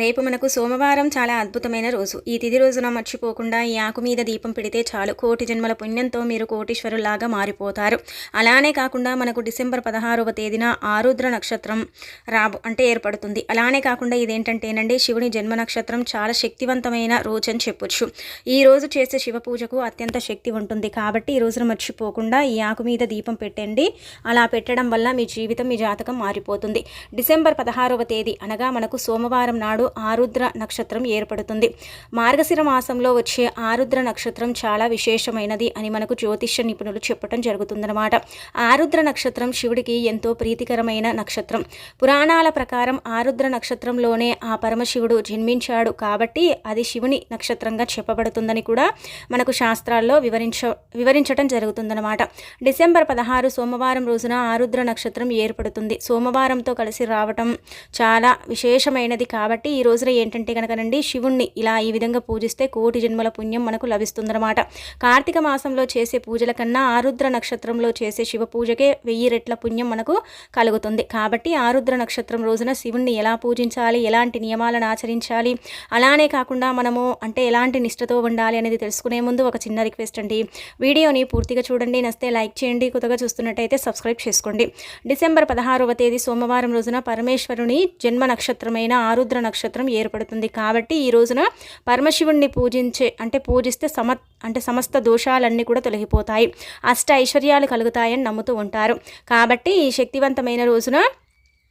రేపు మనకు సోమవారం చాలా అద్భుతమైన రోజు. ఈ తిది రోజున మర్చిపోకుండా ఈ ఆకు మీద దీపం పెడితే చాలు. కోటి జన్మల పుణ్యంతో మీరు కోటీశ్వరులాగా మారిపోతారు. అలానే కాకుండా మనకు డిసెంబర్ పదహారవ తేదీన ఆరుద్ర నక్షత్రం రాబు అంటే ఏర్పడుతుంది. అలానే కాకుండా ఇదేంటంటేనండి శివుని జన్మ నక్షత్రం చాలా శక్తివంతమైన రోజు అని చెప్పొచ్చు. ఈ రోజు చేసే శివ పూజకు అత్యంత శక్తి ఉంటుంది. కాబట్టి ఈ రోజున మర్చిపోకుండా ఈ ఆకు మీద దీపం పెట్టండి. అలా పెట్టడం వల్ల మీ జీవితం మీ జాతకం మారిపోతుంది. డిసెంబర్ పదహారవ తేదీ అనగా మనకు సోమవారం నాడు ఆరుద్ర నక్షత్రం ఏర్పడుతుంది. మార్గశిర మాసంలో వచ్చే ఆరుద్ర నక్షత్రం చాలా విశేషమైనది అని మనకు జ్యోతిష్య నిపుణులు చెప్పడం జరుగుతుందన్నమాట. ఆరుద్ర నక్షత్రం శివుడికి ఎంతో ప్రీతికరమైన నక్షత్రం. పురాణాల ప్రకారం ఆరుద్ర నక్షత్రంలోనే ఆ పరమశివుడు జన్మించాడు కాబట్టి అది శివుని నక్షత్రంగా చెప్పబడుతుందని కూడా మనకు శాస్త్రాల్లో వివరించ వివరించడం జరుగుతుందన్నమాట. డిసెంబర్ పదహారు సోమవారం రోజున ఆరుద్ర నక్షత్రం ఏర్పడుతుంది. సోమవారంతో కలిసి రావటం చాలా విశేషమైనది కాబట్టి ఈ ఈ రోజున ఏంటంటే కనుకనండి శివుణ్ణి ఇలా ఈ విధంగా పూజిస్తే కోటి జన్మల పుణ్యం మనకు లభిస్తుందన్నమాట. కార్తీక మాసంలో చేసే పూజల కన్నా ఆరుద్ర నక్షత్రంలో చేసే శివ పూజకే వెయ్యి రెట్ల పుణ్యం మనకు కలుగుతుంది. కాబట్టి ఆరుద్ర నక్షత్రం రోజున శివుణ్ణి ఎలా పూజించాలి ఎలాంటి నియమాలను ఆచరించాలి అలానే కాకుండా మనము అంటే ఎలాంటి నిష్ఠతో ఉండాలి అనేది తెలుసుకునే ముందు ఒక చిన్న రిక్వెస్ట్ అండి. వీడియోని పూర్తిగా చూడండి నస్తే లైక్ చేయండి కొత్తగా చూస్తున్నట్టయితే సబ్స్క్రైబ్ చేసుకోండి. డిసెంబర్ పదహారవ తేదీ సోమవారం రోజున పరమేశ్వరుని జన్మ నక్షత్రమైన ఆరుద్ర నక్షత్రం నక్షత్రం ఏర్పడుతుంది. కాబట్టి ఈ రోజున పరమశివుణ్ణి పూజించే అంటే పూజిస్తే సమ అంటే సమస్త దోషాలన్నీ కూడా తొలగిపోతాయి. అష్ట ఐశ్వర్యాలు కలుగుతాయని నమ్ముతూ ఉంటారు. కాబట్టి ఈ శక్తివంతమైన రోజున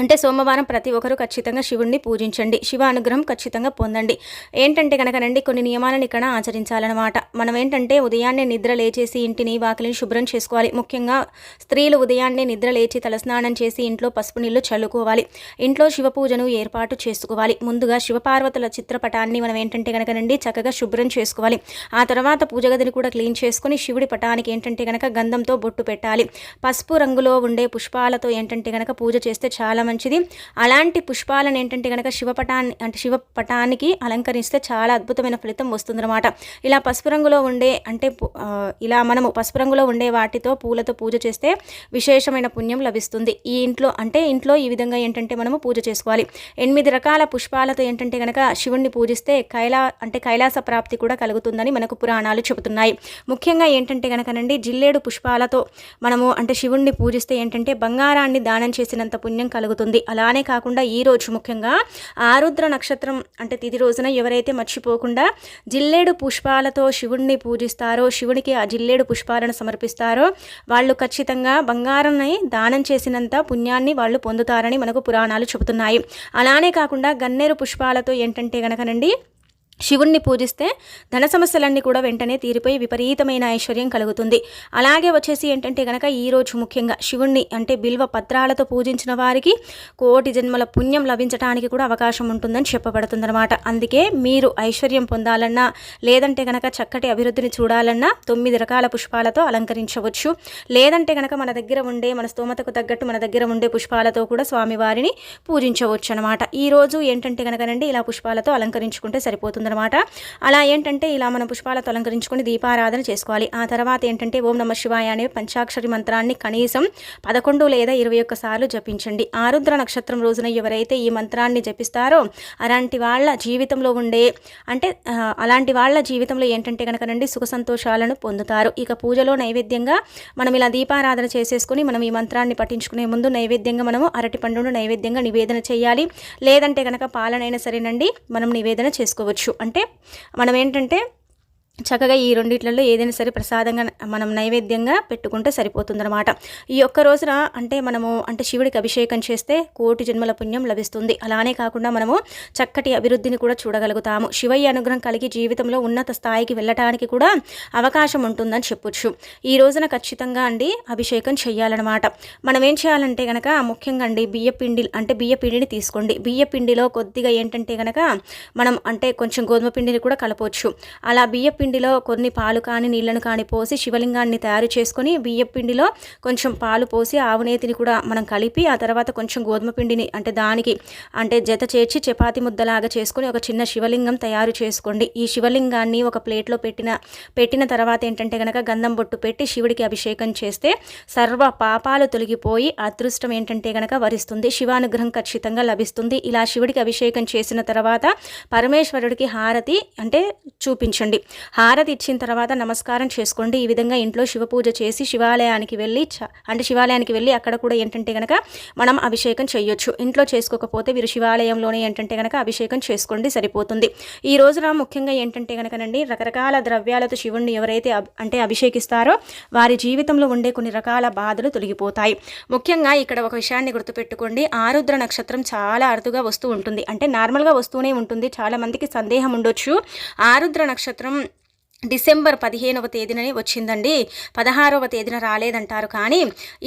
అంటే సోమవారం ప్రతి ఒక్కరూ ఖచ్చితంగా శివుణ్ణి పూజించండి. శివ అనుగ్రహం ఖచ్చితంగా పొందండి. ఏంటంటే కనుకనండి కొన్ని నియమాలను ఇక్కడ ఆచరించాలన్నమాట. మనం ఏంటంటే ఉదయాన్నే నిద్ర లేచేసి ఇంటిని వాకిలిని శుభ్రం చేసుకోవాలి. ముఖ్యంగా స్త్రీలు ఉదయాన్నే నిద్ర లేచి తలస్నానం చేసి ఇంట్లో పసుపు నీళ్ళు చల్లుకోవాలి. ఇంట్లో శివ పూజను ఏర్పాటు చేసుకోవాలి. ముందుగా శివపార్వతుల చిత్రపటాన్ని మనం ఏంటంటే కనుకనండి చక్కగా శుభ్రం చేసుకోవాలి. ఆ తర్వాత పూజ గదిని కూడా క్లీన్ చేసుకుని శివుడి పటానికి ఏంటంటే కనుక గంధంతో బొట్టు పెట్టాలి. పసుపు రంగులో ఉండే పుష్పాలతో ఏంటంటే కనుక పూజ చేస్తే చాలా మంచిది. అలాంటి పుష్పాలను ఏంటంటే కనుక శివపటాన్ని అంటే శివపటానికి అలంకరిస్తే చాలా అద్భుతమైన ఫలితం వస్తుందన్నమాట. ఇలా పసుపు రంగులో ఉండే అంటే ఇలా మనము పసుపు రంగులో ఉండే వాటితో పూలతో పూజ చేస్తే విశేషమైన పుణ్యం లభిస్తుంది. ఈ ఇంట్లో అంటే ఇంట్లో ఈ విధంగా ఏంటంటే మనము పూజ చేసుకోవాలి. ఎనిమిది రకాల పుష్పాలతో ఏంటంటే కనుక శివుణ్ణి పూజిస్తే కైలా అంటే కైలాస ప్రాప్తి కూడా కలుగుతుందని మనకు పురాణాలు చెబుతున్నాయి. ముఖ్యంగా ఏంటంటే కనుకనండి జిల్లేడు పుష్పాలతో మనము అంటే శివుణ్ణి పూజిస్తే ఏంటంటే బంగారాన్ని దానం చేసినంత పుణ్యం కలుగుతుంది. అలానే కాకుండా ఈ రోజు ముఖ్యంగా ఆరుద్ర నక్షత్రం అంటే తిది రోజున ఎవరైతే మర్చిపోకుండా జిల్లేడు పుష్పాలతో శివుణ్ణి పూజిస్తారో శివునికి ఆ జిల్లేడు పుష్పాలను సమర్పిస్తారో వాళ్ళు ఖచ్చితంగా బంగారాన్ని దానం చేసినంత పుణ్యాన్ని వాళ్ళు పొందుతారని మనకు పురాణాలు చెబుతున్నాయి. అలానే కాకుండా గన్నేరు పుష్పాలతో ఏంటంటే గనకనండి శివుణ్ణి పూజిస్తే ధన సమస్యలన్నీ కూడా వెంటనే తీరిపోయి విపరీతమైన ఐశ్వర్యం కలుగుతుంది. అలాగే వచ్చేసి ఏంటంటే కనుక ఈరోజు ముఖ్యంగా శివుణ్ణి అంటే బిల్వ పత్రాలతో పూజించిన వారికి కోటి జన్మల పుణ్యం లభించడానికి కూడా అవకాశం ఉంటుందని చెప్పబడుతుందన్నమాట. అందుకే మీరు ఐశ్వర్యం పొందాలన్నా లేదంటే కనుక చక్కటి అభివృద్ధిని చూడాలన్నా తొమ్మిది రకాల పుష్పాలతో అలంకరించవచ్చు. లేదంటే గనక మన దగ్గర ఉండే మన స్తోమతకు తగ్గట్టు మన దగ్గర ఉండే పుష్పాలతో కూడా స్వామివారిని పూజించవచ్చు అనమాట ఈ రోజు ఏంటంటే గనకనండి ఇలా పుష్పాలతో అలంకరించుకుంటే సరిపోతుంది. సరిపోతుందన్నమాట అలా ఏంటంటే ఇలా మనం పుష్పాలతో అలంకరించుకొని దీపారాధన చేసుకోవాలి. ఆ తర్వాత ఏంటంటే ఓం నమ శివాయ అనే పంచాక్షరి మంత్రాన్ని కనీసం పదకొండు లేదా ఇరవై ఒక్క సార్లు జపించండి. ఆరుద్ర నక్షత్రం రోజున ఎవరైతే ఈ మంత్రాన్ని జపిస్తారో అలాంటి వాళ్ళ జీవితంలో ఉండే అంటే అలాంటి వాళ్ళ జీవితంలో ఏంటంటే కనుకనండి సుఖ సంతోషాలను పొందుతారు. ఇక పూజలో నైవేద్యంగా మనం ఇలా దీపారాధన చేసేసుకొని మనం ఈ మంత్రాన్ని పఠించుకునే ముందు నైవేద్యంగా మనము అరటి పండును నైవేద్యంగా నివేదన చేయాలి. లేదంటే కనుక పాలనైనా సరేనండి మనం నివేదన చేసుకోవచ్చు. అంటే మనం ఏంటంటే చక్కగా ఈ రెండిట్లలో ఏదైనా సరే ప్రసాదంగా మనం నైవేద్యంగా పెట్టుకుంటే సరిపోతుందన్నమాట. ఈ ఒక్క రోజున అంటే మనము అంటే శివుడికి అభిషేకం చేస్తే కోటి జన్మల పుణ్యం లభిస్తుంది. అలానే కాకుండా మనము చక్కటి అభివృద్ధిని కూడా చూడగలుగుతాము. శివయ్య అనుగ్రహం కలిగి జీవితంలో ఉన్నత స్థాయికి వెళ్ళటానికి కూడా అవకాశం ఉంటుందని చెప్పొచ్చు. ఈ రోజున ఖచ్చితంగా అండి అభిషేకం చేయాలన్నమాట. మనం ఏం చేయాలంటే కనుక ముఖ్యంగా అండి బియ్య పిండి అంటే బియ్య పిండిని తీసుకోండి. బియ్య పిండిలో కొద్దిగా ఏంటంటే కనుక మనం అంటే కొంచెం గోధుమ పిండిని కూడా కలపవచ్చు అలా బియ్య పిండి పిండిలో కొన్ని పాలు కానీ నీళ్ళను కానీ పోసి శివలింగాన్ని తయారు చేసుకొని బియ్యపిండిలో కొంచెం పాలు పోసి ఆవునేతిని కూడా మనం కలిపి ఆ తర్వాత కొంచెం గోధుమ పిండిని అంటే దానికి అంటే జత చేర్చి చపాతి ముద్దలాగా చేసుకొని ఒక చిన్న శివలింగం తయారు చేసుకోండి. ఈ శివలింగాన్ని ఒక ప్లేట్లో పెట్టిన పెట్టిన తర్వాత ఏంటంటే కనుక గంధం బొట్టు పెట్టి శివుడికి అభిషేకం చేస్తే సర్వ పాపాలు తొలగిపోయి అదృష్టం ఏంటంటే కనుక వరిస్తుంది. శివానుగ్రహం ఖచ్చితంగా లభిస్తుంది. ఇలా శివుడికి అభిషేకం చేసిన తర్వాత పరమేశ్వరుడికి హారతి అంటే చూపించండి. హారతి ఇచ్చిన తర్వాత నమస్కారం చేసుకోండి. ఈ విధంగా ఇంట్లో శివపూజ చేసి శివాలయానికి వెళ్ళి అంటే శివాలయానికి వెళ్ళి అక్కడ కూడా ఏంటంటే కనుక మనం అభిషేకం చేయొచ్చు. ఇంట్లో చేసుకోకపోతే వీరు శివాలయంలోనే ఏంటంటే కనుక అభిషేకం చేసుకోండి సరిపోతుంది. ఈ రోజున ముఖ్యంగా ఏంటంటే కనుకనండి రకరకాల ద్రవ్యాలతో శివుణ్ణి ఎవరైతే అంటే అభిషేకిస్తారో వారి జీవితంలో ఉండే కొన్ని రకాల బాధలు తొలగిపోతాయి. ముఖ్యంగా ఇక్కడ ఒక విషయాన్ని గుర్తుపెట్టుకోండి. ఆరుద్ర నక్షత్రం చాలా అరుదుగా వస్తూ ఉంటుంది. అంటే నార్మల్గా వస్తూనే ఉంటుంది. చాలామందికి సందేహం ఉండొచ్చు. ఆరుద్ర నక్షత్రం డిసెంబర్ పదిహేనవ తేదీనని వచ్చిందండి. పదహారవ తేదీన రాలేదంటారు కానీ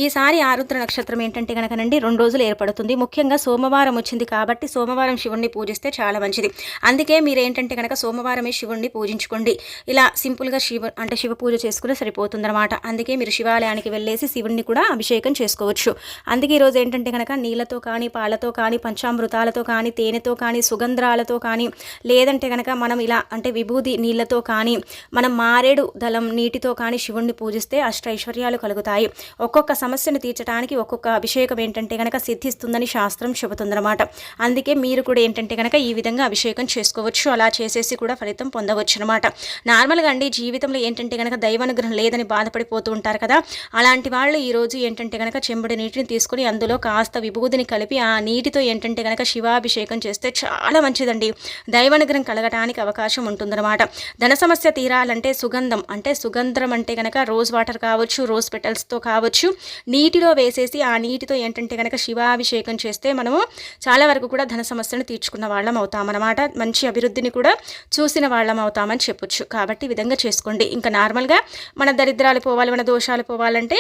ఈసారి ఆరుద్ర నక్షత్రం ఏంటంటే కనుకనండి రెండు రోజులు ఏర్పడుతుంది. ముఖ్యంగా సోమవారం వచ్చింది కాబట్టి సోమవారం శివుణ్ణి పూజిస్తే చాలా మంచిది. అందుకే మీరు ఏంటంటే కనుక సోమవారమే శివుణ్ణి పూజించుకోండి. ఇలా సింపుల్గా శివ అంటే శివ పూజ చేసుకుని సరిపోతుందన్నమాట. అందుకే మీరు శివాలయానికి వెళ్ళేసి శివుణ్ణి కూడా అభిషేకం చేసుకోవచ్చు. అందుకే ఈరోజు ఏంటంటే కనుక నీళ్ళతో కానీ పాలతో కానీ పంచామృతాలతో కానీ తేనెతో కానీ సుగంధ్రాలతో కానీ లేదంటే కనుక మనం ఇలా అంటే విభూది నీళ్ళతో కానీ మనం మారేడు దళం నీటితో కానీ శివుణ్ణి పూజిస్తే అష్టైశ్వర్యాలు కలుగుతాయి. ఒక్కొక్క సమస్యను తీర్చడానికి ఒక్కొక్క అభిషేకం ఏంటంటే కనుక సిద్ధిస్తుందని శాస్త్రం చెబుతుందన్నమాట. అందుకే మీరు కూడా ఏంటంటే కనుక ఈ విధంగా అభిషేకం చేసుకోవచ్చు. అలా చేసేసి కూడా ఫలితం పొందవచ్చు అనమాట నార్మల్గా అండి జీవితంలో ఏంటంటే కనుక దైవానుగ్రహం లేదని బాధపడిపోతూ ఉంటారు కదా. అలాంటి వాళ్ళు ఈరోజు ఏంటంటే కనుక చెంబడి నీటిని తీసుకుని అందులో కాస్త విభూదిని కలిపి ఆ నీటితో ఏంటంటే కనుక శివాభిషేకం చేస్తే చాలా మంచిదండి. దైవానుగ్రహం కలగటానికి అవకాశం ఉంటుందన్నమాట. ధన సమస్య తీరాలంటే సుగంధం. అంటే సుగంధం అంటే కనుక రోజ్ వాటర్ కావచ్చు రోజ్ పెటల్స్తో కావచ్చు నీటిలో వేసేసి ఆ నీటితో ఏంటంటే కనుక శివాభిషేకం చేస్తే మనము చాలా వరకు కూడా ధన సమస్యను తీర్చుకున్న వాళ్ళం అవుతామన్నమాట. మంచి అభివృద్ధిని కూడా చూసిన వాళ్ళం అవుతామని చెప్పొచ్చు. కాబట్టి ఈ విధంగా చేసుకోండి. ఇంకా నార్మల్గా మన దరిద్రాలు పోవాలి మన దోషాలు పోవాలంటే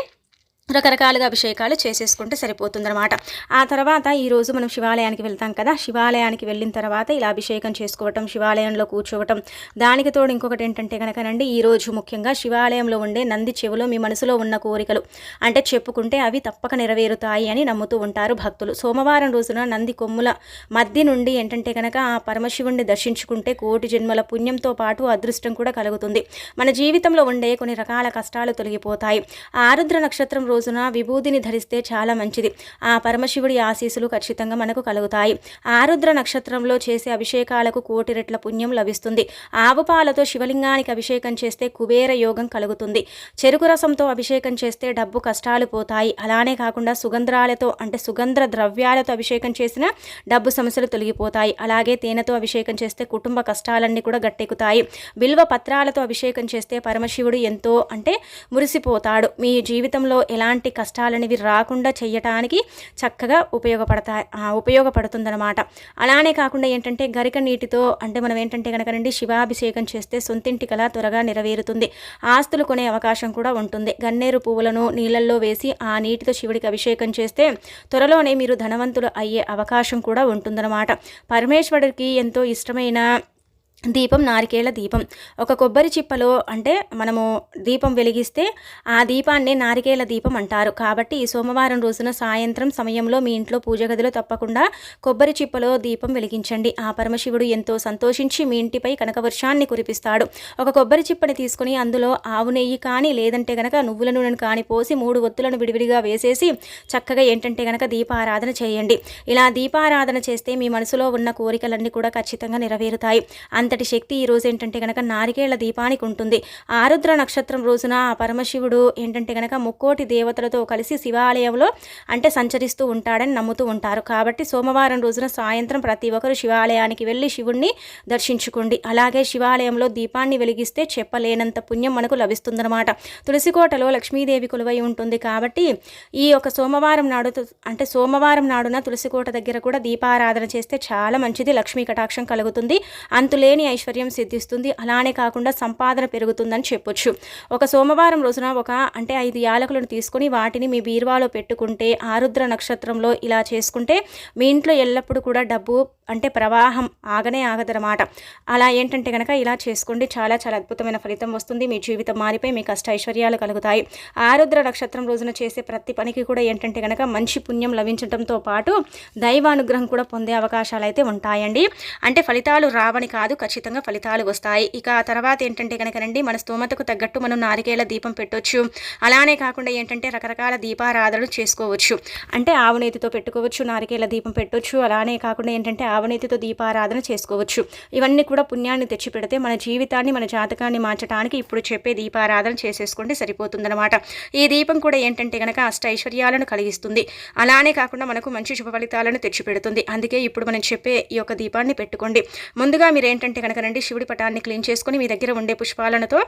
రకరకాలుగా అభిషేకాలు చేసేసుకుంటే సరిపోతుందన్నమాట. ఆ తర్వాత ఈరోజు మనం శివాలయానికి వెళ్తాం కదా శివాలయానికి వెళ్ళిన తర్వాత ఇలా అభిషేకం చేసుకోవటం శివాలయంలో కూర్చోవటం దానికి తోడు ఇంకొకటి ఏంటంటే కనుకనండి ఈరోజు ముఖ్యంగా శివాలయంలో ఉండే నంది చెవులో మీ మనసులో ఉన్న కోరికలు. అంటే చెప్పుకుంటే అవి తప్పక నెరవేరుతాయి అని నమ్ముతూ ఉంటారు భక్తులు. సోమవారం రోజున నంది కొమ్ముల మధ్య నుండి ఏంటంటే కనుక ఆ పరమశివుణ్ణి దర్శించుకుంటే కోటి జన్మల పుణ్యంతో పాటు అదృష్టం కూడా కలుగుతుంది. మన జీవితంలో ఉండే కొన్ని రకాల కష్టాలు తొలగిపోతాయి. ఆరుద్ర నక్షత్రం రోజు రోజున విభూతిని ధరిస్తే చాలా మంచిది. ఆ పరమశివుడి ఆశీస్సులు ఖచ్చితంగా మనకు కలుగుతాయి. ఆరుద్ర నక్షత్రంలో చేసే అభిషేకాలకు కోటి రెట్ల పుణ్యం లభిస్తుంది. ఆవు పాలతో శివలింగానికి అభిషేకం చేస్తే కుబేర యోగం కలుగుతుంది. చెరుకు రసంతో అభిషేకం చేస్తే డబ్బు కష్టాలు పోతాయి. అలానే కాకుండా సుగంధ్రాలతో అంటే సుగంధ ద్రవ్యాలతో అభిషేకం చేసిన డబ్బు సమస్యలు తొలగిపోతాయి. అలాగే తేనెతో అభిషేకం చేస్తే కుటుంబ కష్టాలన్నీ కూడా గట్టెక్కుతాయి. బిల్వ పత్రాలతో అభిషేకం చేస్తే పరమశివుడు ఎంతో అంటే మురిసిపోతాడు. మీ జీవితంలో ఎలా ఎలాంటి కష్టాలనేవి రాకుండా చేయటానికి చక్కగా ఉపయోగపడతాయి ఉపయోగపడుతుందన్నమాట. అలానే కాకుండా ఏంటంటే గరిక నీటితో అంటే మనం ఏంటంటే కనుక రండి శివాభిషేకం చేస్తే సొంతింటి కళ త్వరగా నెరవేరుతుంది. ఆస్తులు కొనే అవకాశం కూడా ఉంటుంది. గన్నేరు పువ్వులను నీళ్ళల్లో వేసి ఆ నీటితో శివుడికి అభిషేకం చేస్తే త్వరలోనే మీరు ధనవంతులు అయ్యే అవకాశం కూడా ఉంటుందన్నమాట. పరమేశ్వరుడికి ఎంతో ఇష్టమైన దీపం నారికేళ దీపం. ఒక కొబ్బరి చిప్పలో అంటే మనము దీపం వెలిగిస్తే ఆ దీపాన్ని నారికేళ దీపం అంటారు. కాబట్టి ఈ సోమవారం రోజున సాయంత్రం సమయంలో మీ ఇంట్లో పూజ గదిలో తప్పకుండా కొబ్బరి చిప్పలో దీపం వెలిగించండి. ఆ పరమశివుడు ఎంతో సంతోషించి మీ ఇంటిపై కనకవర్షాన్ని కురిపిస్తాడు. ఒక కొబ్బరి చిప్పని తీసుకుని అందులో ఆవు నెయ్యి కానీ లేదంటే గనక నువ్వుల నూనెను కానీ పోసి మూడు ఒత్తులను విడివిడిగా వేసేసి చక్కగా ఏంటంటే గనక దీపారాధన చేయండి. ఇలా దీపారాధన చేస్తే మీ మనసులో ఉన్న కోరికలన్నీ కూడా ఖచ్చితంగా నెరవేరుతాయి. అంతటి శక్తి ఈ రోజు ఏంటంటే కనుక నారికేళ్ళ దీపానికి ఉంటుంది. ఆరుద్ర నక్షత్రం రోజున ఆ పరమశివుడు ఏంటంటే కనుక ముక్కోటి దేవతలతో కలిసి శివాలయంలో అంటే సంచరిస్తూ ఉంటాడని నమ్ముతూ ఉంటారు. కాబట్టి సోమవారం రోజున సాయంత్రం ప్రతి ఒక్కరు శివాలయానికి వెళ్ళి శివుణ్ణి దర్శించుకోండి. అలాగే శివాలయంలో దీపాన్ని వెలిగిస్తే చెప్పలేనంత పుణ్యం మనకు లభిస్తుందన్నమాట. తులసికోటలో లక్ష్మీదేవి కొలువై ఉంటుంది కాబట్టి ఈ యొక్క సోమవారం నాడు అంటే సోమవారం నాడున తులసికోట దగ్గర కూడా దీపారాధన చేస్తే చాలా మంచిది. లక్ష్మీ కటాక్షం కలుగుతుంది. అంతులేని తిరుగులేని ఐశ్వర్యం సిద్ధిస్తుంది. అలానే కాకుండా సంపాదన పెరుగుతుందని చెప్పొచ్చు. ఒక సోమవారం రోజున ఒక అంటే ఐదు యాలకులను తీసుకొని వాటిని మీ బీరువాలో పెట్టుకుంటే ఆరుద్ర నక్షత్రంలో ఇలా చేసుకుంటే మీ ఇంట్లో ఎల్లప్పుడూ కూడా డబ్బు అంటే ప్రవాహం ఆగనే ఆగదనమాట అలా ఏంటంటే కనుక ఇలా చేసుకోండి. చాలా చాలా అద్భుతమైన ఫలితం వస్తుంది. మీ జీవితం మారిపోయి మీ కష్ట ఐశ్వర్యాలు కలుగుతాయి. ఆరుద్ర నక్షత్రం రోజున చేసే ప్రతి పనికి కూడా ఏంటంటే కనుక మంచి పుణ్యం లభించడంతో పాటు దైవానుగ్రహం కూడా పొందే అవకాశాలు అయితే ఉంటాయండి. అంటే ఫలితాలు రావని కాదు ఖచ్చితంగా ఫలితాలు వస్తాయి. ఇక ఆ తర్వాత ఏంటంటే కనుకనండి మన స్తోమతకు తగ్గట్టు మనం నారికేల దీపం పెట్టొచ్చు. అలానే కాకుండా ఏంటంటే రకరకాల దీపారాధనలు చేసుకోవచ్చు. అంటే ఆవునేతితో పెట్టుకోవచ్చు నారికేల దీపం పెట్టొచ్చు. అలానే కాకుండా ఏంటంటే ఆవునేతితో దీపారాధన చేసుకోవచ్చు. ఇవన్నీ కూడా పుణ్యాన్ని తెచ్చిపెడితే మన జీవితాన్ని మన జాతకాన్ని మార్చడానికి ఇప్పుడు చెప్పే దీపారాధన చేసేసుకుంటే సరిపోతుందన్నమాట. ఈ దీపం కూడా ఏంటంటే కనుక అష్ట ఐశ్వర్యాలను కలిగిస్తుంది. అలానే కాకుండా మనకు మంచి శుభ ఫలితాలను తెచ్చిపెడుతుంది. అందుకే ఇప్పుడు మనం చెప్పే ఈ యొక్క దీపాన్ని పెట్టుకోండి. ముందుగా మీరు ఏంటంటే కనుక రండి శివుడి పటాన్ని క్లీన్ చేసుకొని మీ దగ్గర ఉండే పుష్పాలతో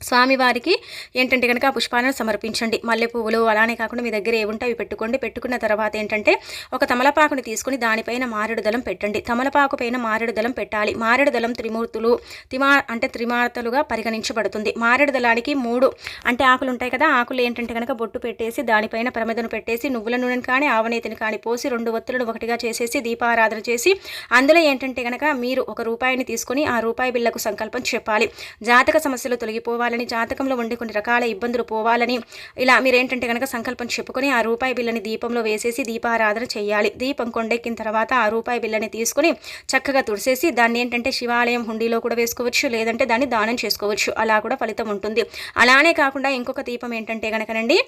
స్వామివారికి ఏంటంటే కనుక ఆ పుష్పాలను సమర్పించండి. మల్లె పువ్వులు అలానే కాకుండా మీ దగ్గర ఏముంటే అవి పెట్టుకోండి. పెట్టుకున్న తర్వాత ఏంటంటే ఒక తమలపాకుని తీసుకుని దానిపైన మారేడు దళం పెట్టండి. తమలపాకు పైన మారేడు దళం పెట్టాలి. మారేడు దళం త్రిమూర్తులు తిమా అంటే త్రిమార్తలుగా పరిగణించబడుతుంది. మారేడు దళానికి మూడు అంటే ఆకులు ఉంటాయి కదా ఆకులు ఏంటంటే కనుక బొట్టు పెట్టేసి దానిపైన ప్రమదను పెట్టేసి నువ్వుల నూనెను కానీ ఆవనేతిని కానీ పోసి రెండు ఒత్తులను ఒకటిగా చేసేసి దీపారాధన చేసి అందులో ఏంటంటే కనుక మీరు ఒక రూపాయిని తీసుకొని ఆ రూపాయి బిళ్ళకు సంకల్పం చెప్పాలి. జాతక సమస్యలు తొలగిపోవాలి. పోవాలని జాతకంలో ఉండే కొన్ని రకాల ఇబ్బందులు పోవాలని ఇలా మీరేంటంటే కనుక సంకల్పం చెప్పుకొని ఆ రూపాయి బిల్లని దీపంలో వేసేసి దీపారాధన చేయాలి. దీపం కొండెక్కిన తర్వాత ఆ రూపాయి బిల్లని తీసుకుని చక్కగా తుడిసేసి దాన్ని ఏంటంటే శివాలయం హుండీలో కూడా వేసుకోవచ్చు లేదంటే దాన్ని దానం చేసుకోవచ్చు. అలా కూడా ఫలితం ఉంటుంది. అలానే కాకుండా ఇంకొక దీపం ఏంటంటే కనుకనండి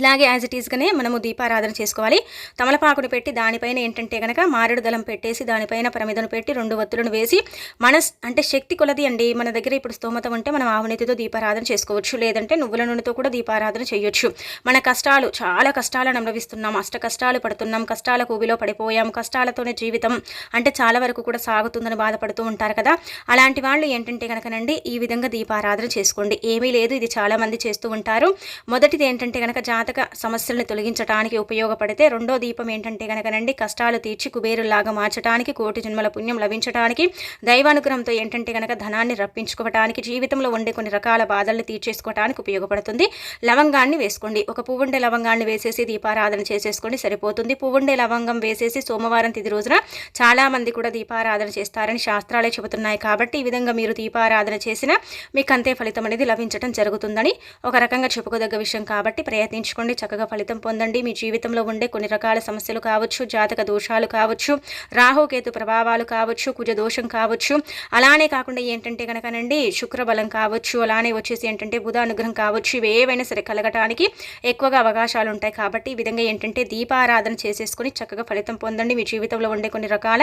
ఇలాగే యాజ్ ఇట్ ఈస్గానే మనము దీపారాధన చేసుకోవాలి. తమలపాకును పెట్టి దానిపైన ఏంటంటే కనుక మారేడు దళం పెట్టేసి దానిపైన ప్రమిదను పెట్టి రెండు ఒత్తులను వేసి మన అంటే శక్తి కొలది అండి. మన దగ్గర ఇప్పుడు స్తోమత ఉంటే మనం ఆవునీతితో దీపారాధన చేసుకోవచ్చు. లేదంటే నువ్వుల నూనెతో కూడా దీపారాధన చేయొచ్చు. మన కష్టాలు చాలా కష్టాలను అనుభవిస్తున్నాం. అష్ట కష్టాలు పడుతున్నాం. కష్టాల కూబిలో పడిపోయాం. కష్టాలతోనే జీవితం అంటే చాలా వరకు కూడా సాగుతుందని బాధపడుతూ ఉంటారు కదా. అలాంటి వాళ్ళు ఏంటంటే కనుకనండి ఈ విధంగా దీపారాధన చేసుకోండి. ఏమీ లేదు ఇది చాలామంది చేస్తూ ఉంటారు. మొదటిది ఏంటంటే కనుక జాతక సమస్యలను తొలగించడానికి ఉపయోగపడితే రెండో దీపం ఏంటంటే కనుకనండి కష్టాలు తీర్చి కుబేరులాగా మార్చడానికి కోటి జన్మల పుణ్యం లభించడానికి దైవానుగ్రహంతో ఏంటంటే కనుక ధనాన్ని రప్పించుకోవడానికి జీవితంలో ఉండే కొన్ని రకాల బాధల్ని తీర్చేసుకోవడానికి ఉపయోగపడుతుంది. లవంగాన్ని వేసుకోండి. ఒక పువ్వుండే లవంగాన్ని వేసేసి దీపారాధన చేసేసుకోండి సరిపోతుంది. పువ్వుండే లవంగం వేసేసి సోమవారం తిది రోజున చాలామంది కూడా దీపారాధన చేస్తారని శాస్త్రాలే చెబుతున్నాయి. కాబట్టి ఈ విధంగా మీరు దీపారాధన చేసినా మీకు అంతే ఫలితం అనేది లభించడం జరుగుతుందని ఒక రకంగా చెప్పుకోదగ్గ విషయం. కాబట్టి ప్రయత్నించు. నేర్చుకోండి చక్కగా ఫలితం పొందండి. మీ జీవితంలో ఉండే కొన్ని రకాల సమస్యలు కావచ్చు జాతక దోషాలు కావచ్చు రాహుకేతు ప్రభావాలు కావచ్చు కుజ దోషం కావచ్చు. అలానే కాకుండా ఏంటంటే కనుకనండి శుక్రబలం కావచ్చు అలానే వచ్చేసి ఏంటంటే బుధ అనుగ్రహం కావచ్చు. ఇవి ఏవైనా సరే కలగటానికి ఎక్కువగా అవకాశాలు ఉంటాయి. కాబట్టి ఈ విధంగా ఏంటంటే దీపారాధన చేసేసుకుని చక్కగా ఫలితం పొందండి. మీ జీవితంలో ఉండే కొన్ని రకాల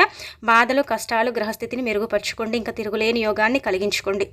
బాధలు కష్టాలు గ్రహస్థితిని మెరుగుపరచుకోండి. ఇంకా తిరుగులేని యోగాన్ని కలిగించుకోండి.